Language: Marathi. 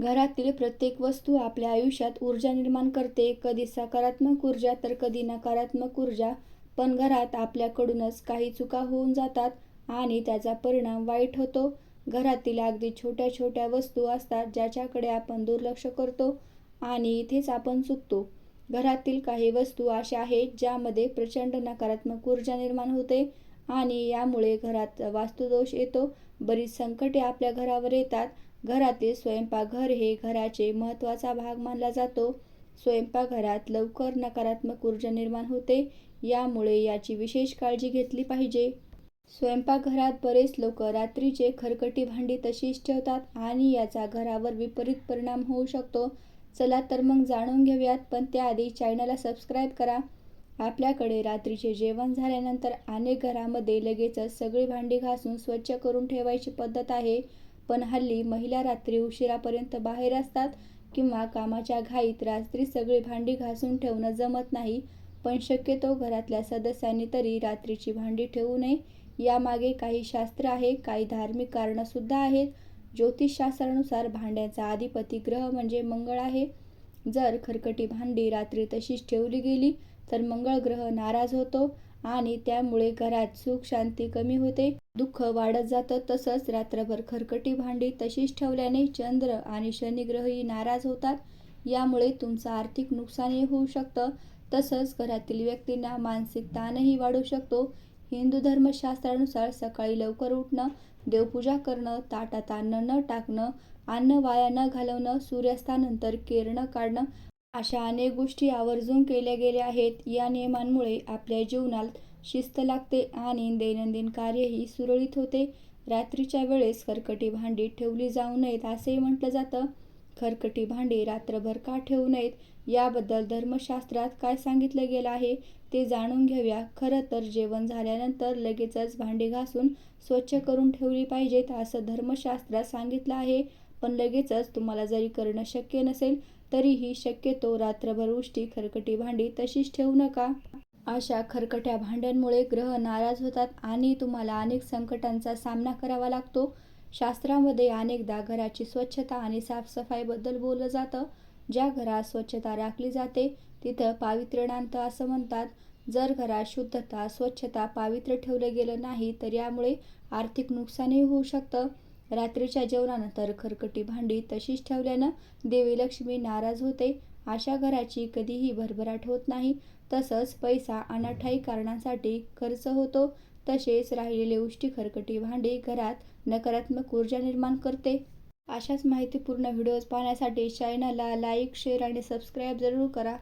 घरातील प्रत्येक वस्तू आपल्या आयुष्यात ऊर्जा निर्माण करते. कधी सकारात्मक ऊर्जा तर कधी नकारात्मक ऊर्जा. पण घरात आपल्याकडूनच काही चुका होऊन जातात आणि त्याचा परिणाम वाईट होतो. घरातील अगदी छोट्या छोट्या वस्तू असतात ज्याच्याकडे आपण दुर्लक्ष करतो आणि इथेच आपण चुकतो घरातील काही वस्तू अशा आहेत ज्यामध्ये प्रचंड नकारात्मक ऊर्जा निर्माण होते आणि यामुळे घरात वास्तुदोष येतो. बरीच संकटे आपल्या घरावर येतात घरातील स्वयंपाकघर हे घराचे महत्त्वाचा भाग मानला जातो. स्वयंपाकघरात लवकर नकारात्मक ऊर्जा निर्माण होते यामुळे याची विशेष काळजी घेतली पाहिजे. स्वयंपाकघरात बरेच लोक रात्रीचे खरकटी भांडी तशीच ठेवतात आणि याचा घरावर विपरीत परिणाम होऊ शकतो. चला तर मग जाणून घेऊयात पण त्याआधी चॅनलला सबस्क्राईब करा. आपल्याकडे रात्रीचे जेवण झाल्यानंतर अनेक घरामध्ये लगेचच सगळी भांडी घासून स्वच्छ करून ठेवायची पद्धत आहे. पण हल्ली महिला रात्री उशिरापर्यंत बाहेर असतात किंवा कामाच्या घाईत रात्री सगळी भांडी घासून ठेवणं जमत नाही पण शक्यतो घरातल्या सदस्यांनी तरी रात्रीची भांडी ठेवू नये. यामागे काही शास्त्र आहे काही धार्मिक कारणंसुद्धा आहेत. ज्योतिषशास्त्रानुसार भांड्याचा अधिपती ग्रह म्हणजे मंगळ आहे. जर खरकटी भांडी रात्री तशीच ठेवली गेली तर मंगळ ग्रह नाराज होतो. आणि त्यामुळे घरात सुख शांती कमी होते. दुःख वाढत जातं. तसंच रात्रभर खरकटी भांडी तशीच ठेवल्याने चंद्र आणि शनिग्रहही नाराज होतात. यामुळे तुमचं आर्थिक नुकसानही होऊ शकतं. तसंच घरातील व्यक्तींना मानसिक ताणही वाढू शकतो. हिंदू धर्मशास्त्रानुसार सकाळी लवकर उठणं देवपूजा करणं ताटात अन्न न टाकणं अन्न वाया न घालवणं सूर्यास्तानंतर केरणं काढणं अशा अनेक गोष्टी आवर्जून केल्या गेल्या आहेत. या नियमांमुळे आपल्या जीवनात शिस्त लागते आणि दैनंदिन कार्यही सुरळीत होते. रात्रीच्या वेळेस खरकटी भांडी ठेवली जाऊ नयेत असेही म्हटलं जातं. खरकटी भांडी रात्रभर का ठेवू नयेत? याबद्दल धर्मशास्त्रात काय सांगितलं गेलं आहे? ते जाणून घेऊया. खरं तर जेवण झाल्यानंतर लगेचच भांडी घासून स्वच्छ करून ठेवली पाहिजेत असं धर्मशास्त्रात सांगितलं आहे. पण लगेचच तुम्हाला जरी करणं शक्य नसेल तरीही शक्यतो रात्रभर उष्टी खरकटी भांडी तशीच ठेवू नका. अशा खरकट्या भांड्यांमुळे ग्रह नाराज होतात आणि तुम्हाला अनेक संकटांचा सामना करावा लागतो. शास्त्रामध्ये अनेकदा घराची स्वच्छता आणि साफसफाईबद्दल बोललं जातं. ज्या घरात स्वच्छता राखली जाते तिथं पावित्र्यनांत असं म्हणतात. जर घरात शुद्धता स्वच्छता पावित्र्य ठेवलं गेलं नाही तर यामुळे आर्थिक नुकसानही होऊ शकतं. रात्रीच्या जेवणानंतर खरकटी भांडी तशीच ठेवल्यानं देवी लक्ष्मी नाराज होते. अशा घराची कधीही भरभराट होत नाही. तसंच पैसा अनाठाई कारणांसाठी खर्च होतो. तसेच राहिलेले उष्टी खरकटी भांडी घरात नकारात्मक ऊर्जा निर्माण करते. अशाच माहितीपूर्ण व्हिडिओज पाहण्यासाठी चॅनलला लाईक शेअर आणि सबस्क्राईब जरूर करा.